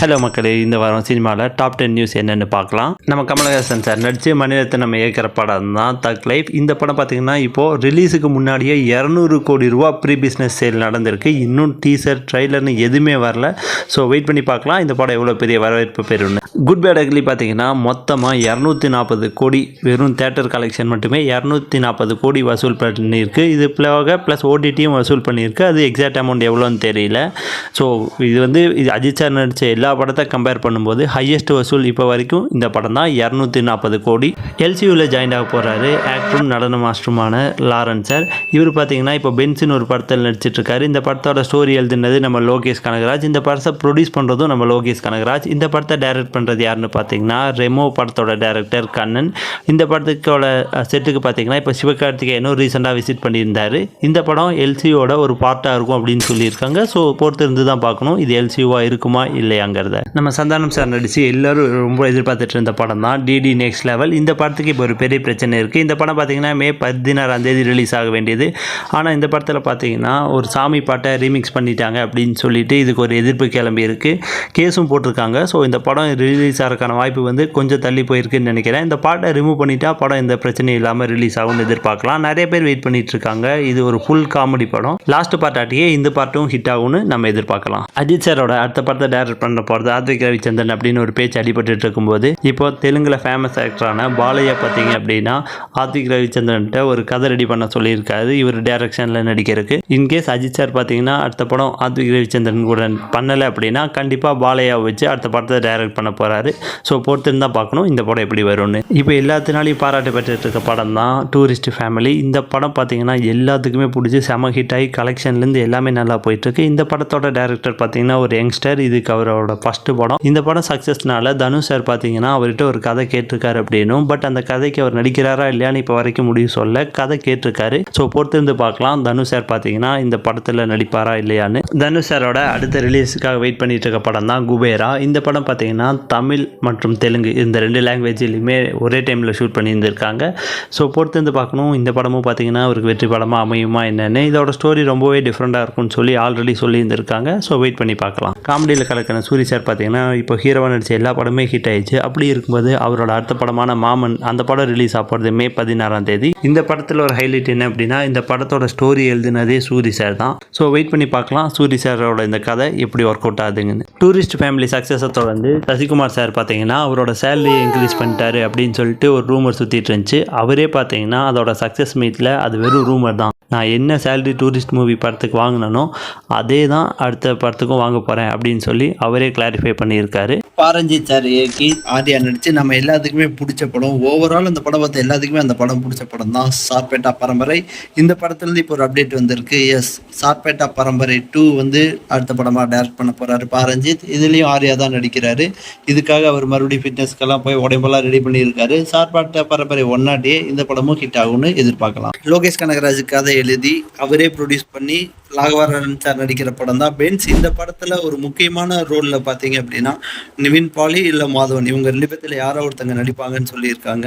Hello மக்களே. இந்த வாரம் சினிமாவில் டாப் டென் நியூஸ் என்னென்னு பார்க்கலாம். நம்ம கமலஹாசன் சார் நடித்து மனிதத்தை நம்ம இயக்கிற படம் தான் தக் லைஃப் இந்த படம் பார்த்திங்கன்னா இப்போது ரிலீஸுக்கு முன்னாடியே இரநூறு கோடி ரூபா ப்ரீ பிஸ்னஸ் சேல் நடந்திருக்கு. இன்னும் டீசர் ட்ரைலர்னு எதுவுமே வரல. ஸோ வெயிட் பண்ணி பார்க்கலாம். இந்த படம் எவ்வளோ பெரிய வரவேற்பு பெறும்னு. குட் பேட் அக்லி பார்த்தீங்கன்னா மொத்தமாக இரநூத்தி நாற்பது கோடி வெறும் தேட்டர் கலெக்ஷன் மட்டுமே இரநூத்தி நாற்பது கோடி வசூல் பண்ணியிருக்கு. இது போக ப்ளஸ் ஓடிடியும் வசூல் பண்ணியிருக்கு. அது எக்ஸாக்ட் அமௌண்ட் எவ்வளோன்னு தெரியல. ஸோ இது வந்து இது அஜித் சார் நடித்த எல்லா படத்தை கம்பேர் பண்ணும்போது ஹையஸ்ட் வசூல் இப்போ வரைக்கும் இந்த படம் தான். இரநூத்தி நாற்பது கோடி. எல்சியூவில் ஜாயின் ஆக போகிறாரு ஆக்டரும் நடன மாஸ்டருமான லாரன் சார். இவர் பார்த்தீங்கன்னா இப்போ பென்சின் ஒரு படத்தில் நடிச்சிட்ருக்காரு இந்த படத்தோட ஸ்டோரி எழுதுனது நம்ம லோகேஷ் கனகராஜ். இந்த படத்தை ப்ரொடியூஸ் பண்ணுறதும் நம்ம லோகேஷ் கனகராஜ். இந்த படத்தை டைரக்ட் பண்ணுறது யாருன்னு பார்த்தீங்கன்னா ரெமோ படத்தோட டைரக்டர் கண்ணன். இந்த படத்துக்கோட செட்டுக்கு பார்த்தீங்கன்னா இப்போ சிவகார்த்திகேயனும் ரீசெண்டாக விசிட் பண்ணியிருந்தார். இந்த படம் எல்சியோட ஒரு பார்ட்டாக இருக்கும் அப்படின்னு சொல்லியிருக்காங்க. ஸோ பொறுத்திருந்து தான் பார்க்கணும். இது எல்சியூவாக இருக்குமா இல்லையாங்க இல்லையாங்கிறத நம்ம சந்தானம் சார் நடித்து எல்லோரும் ரொம்ப எதிர்பார்த்துட்டு இருந்த படம் தான். டிடி நெக்ஸ்ட் லெவல் இந்த படத்துக்கு இப்போ ஒரு பெரிய பிரச்சனை இருக்குது இந்த படம் பார்த்தீங்கன்னா மே பதினாறாம் தேதி ரிலீஸ் ஆக வேண்டியது. ஆனால் இந்த படத்தில் பார்த்தீங்கன்னா ஒரு சாமி பாட்டை ரீமிக்ஸ் பண்ணிட்டாங்க அப்படின்னு சொல்லிட்டு இதுக்கு ஒரு எதிர்ப்பு கிளம்பி இருக்குது கேஸும் போட்டிருக்காங்க. ஸோ இந்த படம் ரிலீஸ் ஆகிறதுக்கான வாய்ப்பு வந்து கொஞ்சம் தள்ளி போயிருக்குன்னு நினைக்கிறேன். இந்த பாட்டை ரிமூவ் பண்ணிட்டா படம் எந்த பிரச்சனையும் இல்லாமல் ரிலீஸ் ஆகும்னு எதிர்பார்க்கலாம். நிறைய பேர் வெயிட் பண்ணிட்டு இருக்காங்க இது ஒரு ஃபுல் காமெடி படம். லாஸ்ட் பார்ட் ஆட்டியே இந்த பாட்டும் ஹிட் ஆகும்னு நம்ம எதிர்பார்க்கலாம். அஜித் சாரோட அடுத்த படத்தை டைரக்ட் பண்ண போகிறது ஆத்விக் ரவிச்சந்திரன் அப்படின்னு ஒரு பேச்சு அடிபட்டு இருக்கும்போது இப்போ தெலுங்கில் ஃபேமஸ் ஆக்டரான பாலையா பார்த்தீங்க அப்படின்னா ஆத்விக் ரவிச்சந்திரன்ட்ட ஒரு கதை ரெடி பண்ண சொல்லியிருக்காரு. இவர் டேரக்ஷனில் நடிக்கிறதுக்கு. இன்கேஸ் அஜித் சார் பார்த்தீங்கன்னா அடுத்த படம் ஆத்விக் ரவிச்சந்திரன் கூட பண்ணலை அப்படின்னா கண்டிப்பாக பாலையாவை வச்சு அடுத்த படத்தை டைரக்ட் பண்ண போகிறாரு ஸோ பொறுத்துன்னு தான் பார்க்கணும் இந்த படம் எப்படி வரும்னு. இப்போ எல்லாத்தினாலையும் பாராட்டு பெற்றுட்டு இருக்க படம் தான் டூரிஸ்ட் ஃபேமிலி இந்த படம் பார்த்தீங்கன்னா எல்லாத்துக்குமே பிடிச்சி செம ஹிட் ஆகி கலெக்ஷன்லேருந்து எல்லாமே நல்லா போயிட்டுருக்கு இந்த படத்தோட டேரக்டர் பார்த்தீங்கன்னா ஒரு யங்ஸ்டர் இதுக்கு அவரோட ஃபஸ்ட்டு படம். இந்த படம் சக்ஸஸ்னால தனுஷ் சார் பார்த்தீங்கன்னா அவர்கிட்ட ஒரு கதை கேட்டிருக்காரு அப்படின்னும் பட் அந்த கதைக்கு அவர் நடிக்கிறாரா இல்லையான்னு இப்போ வரைக்கும் முடிவு சொல்ல கதை கேட்டிருக்காரு. ஸோ பொறுத்திருந்து பார்க்கலாம் தனுஷ் சார் பார்த்தீங்கன்னா இந்த படத்தில் நடிப்பாரா இல்லையான்னு. தனுஷ் சாரோட அடுத்த ரிலீஸுக்காக வெயிட் பண்ணிட்டு இருக்க படம் தான் குபேரா. இந்த படம் பார்த்தீங்கன்னா தமிழ் மற்றும் தெலுங்கு இந்த ரெண்டு லாங்குவேஜ்லையுமே ஒரே டைமில் ஷூட் பண்ணியிருந்திருக்காங்க. ஸோ பொறுத்திருந்து பார்க்கணும் இந்த படமும் பார்த்தீங்கன்னா அவருக்கு வெற்றி படமாக அமையுமா என்னென்னு. இதோட ஸ்டோரி ரொம்பவே டிஃப்ரெண்ட்டாக இருக்கும்னு சொல்லி ஆல்ரெடி சொல்லியிருந்திருக்காங்க. ஸோ வெயிட் பண்ணி பார்க்கலாம். காமெடியில் கலக்கின சூரி சார் பார்த்தீங்கன்னா இப்போ ஹீரோவாக நடிச்ச எல்லா படமே ஹிட் ஆயிடுச்சு. அப்படி இருக்கும்போது அவரோட அடுத்த படமான மாமன் அந்த படம் ரிலீஸ் ஆகிறது மே பதினாறாம் தேதி. இந்த படத்தில் ஒரு ஹைலைட் என்ன அப்படின்னா இந்த படத்தோட ஸ்டோரி எழுதினதே சூரி சார் தான். ஸோ வெயிட் பண்ணி பார்க்கலாம். சூரி சாரோட இந்த கதை எப்படி ஒர்க் அவுட் ஆகுதுங்கன்னு. டூரிஸ்ட் ஃபேமிலி சக்ஸஸை தொடர்ந்து சசிகுமார் சார் பார்த்தீங்கன்னா அவரோட சேலரி இன்க்ரீஸ் பண்ணிட்டாரு அப்படின்னு சொல்லிட்டு ஒரு ரூமர் சுற்றிட்டு இருந்துச்சு. அவரே பார்த்தீங்கன்னா அதோட சக்ஸஸ் மீட்டில் அது வெறும் ரூமர் தான். நான் என்ன சேலரி டூரிஸ்ட் மூவி படத்துக்கு வாங்கினனோ அதே தான் அடுத்த படத்துக்கும் வாங்க போகிறேன் அப்படின்னு சொல்லி அவரே கிளாரிஃபை பண்ணியிருக்காரு. பாரஞ்சி சார் இயக்கி ஆர்யா நடிச்சு நம்ம எல்லாத்துக்குமே பிடிச்ச படம். ஓவரால் அந்த படம் பார்த்த எல்லாத்துக்குமே அந்த படம் பிடிச்ச படம் தான். சார்பேட்டா பரம்பரை. இந்த படத்துலேருந்து இப்போ ஒரு அப்டேட் வந்திருக்கு. எஸ் சார்பேட்டா பரம்பரை டூ வந்து அடுத்த படமாக டேரக்ட் பண்ண போகிறாரு பாரஞ்சித். இதுலேயும் ஆர்யா தான் நடிக்கிறாரு. இதுக்காக அவர் மறுபடியும் ஃபிட்னஸ்க்கெல்லாம் போய் உடம்பெல்லாம் ரெடி பண்ணியிருக்காரு. சார்பேட்டா பரம்பரை ஒன்னாட்டியே இந்த படமும் ஹிட் ஆகும்னு எதிர்பார்க்கலாம். லோகேஷ் கனகராஜ் கதை எழுதி அவரே ப்ரொடியூஸ் பண்ணி ராகவரன் சார் நடிக்கிற படம் தான். பென்ஸ் இந்த படத்தில் ஒரு முக்கியமான ரோலில் பார்த்தீங்க அப்படின்னா நிவின் பாலி இல்லை மாதவன். இவங்க ரெண்டு பேர்த்தில் யாரோ ஒருத்தங்க நடிப்பாங்கன்னு சொல்லியிருக்காங்க.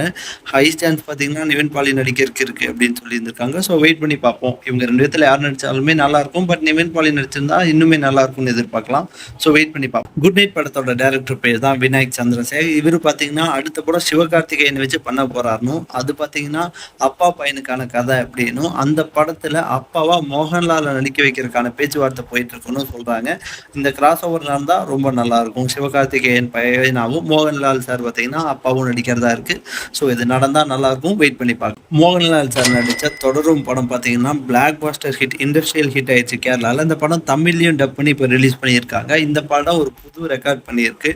ஹை ஸ்டான்ஸ் பார்த்தீங்கன்னா நிவின் பாலி நடிக்கிறதுக்கு இருக்கு அப்படின்னு சொல்லியிருந்திருக்காங்க. ஸோ வெயிட் பண்ணி பார்ப்போம். இவங்க ரெண்டு பேர்த்தில் யார் நடித்தாலுமே நல்லா இருக்கும். பட் நிவின் பாலி நடிச்சிருந்தா இன்னுமே நல்லா இருக்கும்னு எதிர்பார்க்கலாம். ஸோ வெயிட் பண்ணி பார்ப்போம். குட் நைட் படத்தோட டேரக்டர் பேர் தான் விநாயக் சந்திரசேகர். இவர் பார்த்தீங்கன்னா அடுத்த படம் சிவகார்த்திகேயன் வச்சு பண்ண போறாருனும் அது பார்த்தீங்கன்னா அப்பா பையனுக்கான கதை அப்படின்னும் அந்த படத்தில் அப்பாவா மோகன்லால் நடிக்க வைக்கிறதுக்கான பேச்சுவார்த்தை போயிட்டு இருக்குன்னு சொல்றாங்க. இந்த கிராஸ் ஓவர் நடந்தால் ரொம்ப நல்லா இருக்கும் சிவகார்த்திகேயன் பையனாகவும் மோகன்லால் சார் பார்த்தீங்கன்னா அப்பாவும் நடிக்கிறதா இருக்கு. ஸோ இது நடந்தால் நல்லா இருக்கும் வெயிட் பண்ணி பார்க்க மோகன்லால் சார் நடித்த தொடரும் படம் பார்த்தீங்கன்னா blockbuster hit industrial hit ஆயிடுச்சு கேரளாவில் இந்த படம் தமிழ்லையும் டப் பண்ணி இப்போ ரிலீஸ் பண்ணியிருக்காங்க. இந்த படம் ஒரு புது ரெக்கார்ட் பண்ணியிருக்கு.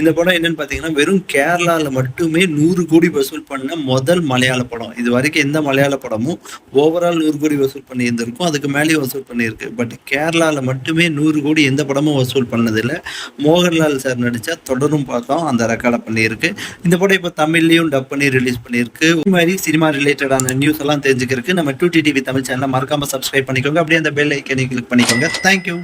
இந்த படம் என்னன்னு பார்த்தீங்கன்னா வெறும் கேரளாவில் மட்டுமே நூறு கோடி வசூல் பண்ண முதல் மலையாள படம். இது வரைக்கும் எந்த மலையாள படமும் ஓவரால் நூறு கோடி வசூல் பண்ணியிருந்திருக்கும். அதுக்கு மேலேயும் வசூல் பண்ணியிருக்கு. பட் கேரளாவில் மட்டுமே நூறு கோடி எந்த படமும் வசூல் பண்ணதில்லை. மோகன்லால் சார் நடித்தா தொடரும் பார்த்தோம். அந்த ரெக்கார்டை பண்ணியிருக்கு. இந்த படம் இப்போ தமிழ்லையும் டப் பண்ணி ரிலீஸ் பண்ணியிருக்கு. இது மாதிரி சினிமா ரிலேட்டடான நியூஸ் எல்லாம் தெரிஞ்சுக்கிறதுக்கு நம்ம டூ டிவி தமிழ் சேனலை மறக்காமல் சப்ஸ்கிரைப் பண்ணிக்கோங்க. அப்படியே அந்த பெல் ஐக்கனை கிளிக் பண்ணிக்கோங்க. தேங்க்யூ